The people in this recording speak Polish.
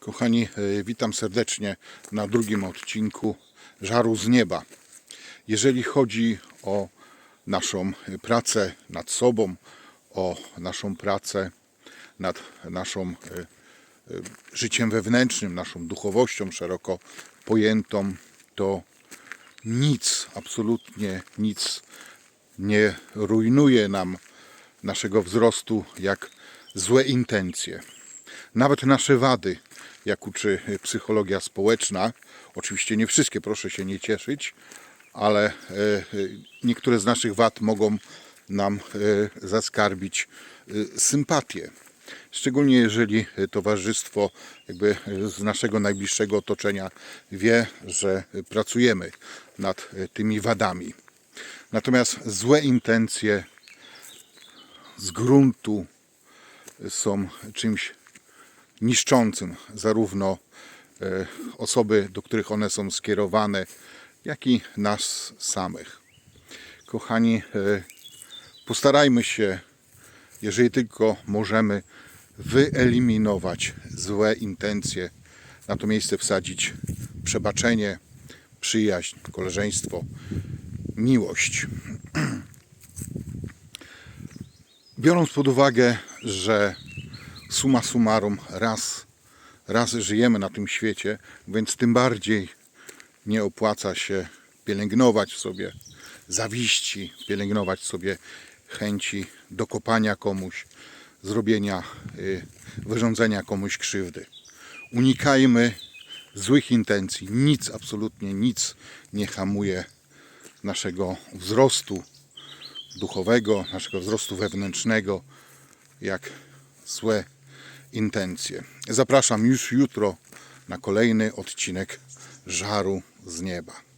Kochani, e, witam serdecznie na drugim odcinku Żaru z Nieba. Jeżeli chodzi o naszą pracę nad sobą, o naszą pracę nad naszą e, e, życiem wewnętrznym, naszą duchowością szeroko pojętą, to nic, absolutnie nic nie rujnuje nam naszego wzrostu jak złe intencje. Nawet nasze wady, jak uczy psychologia społeczna, oczywiście nie wszystkie, proszę się nie cieszyć, ale e, e, niektóre z naszych wad mogą nam e, zaskarbić sympatię. Szczególnie jeżeli towarzystwo jakby z naszego najbliższego otoczenia wie, że pracujemy nad tymi wadami. Natomiast złe intencje z gruntu są czymś niszczącym zarówno e, osoby, do których one są skierowane, jak i nas samych. Kochani, e, postarajmy się, jeżeli tylko możemy, wyeliminować złe intencje, na to miejsce wsadzić przebaczenie, przyjaźń, koleżeństwo, miłość. Biorąc pod uwagę, że summa summarum raz, raz żyjemy na tym świecie, więc tym bardziej nie opłaca się pielęgnować sobie zawiści, pielęgnować sobie chęci dokopania komuś, zrobienia, y, wyrządzenia komuś krzywdy. Unikajmy złych intencji. Nic, absolutnie nic nie hamuje naszego wzrostu duchowego, naszego wzrostu wewnętrznego, jak złe intencje. Zapraszam już jutro na kolejny odcinek Żaru z Nieba.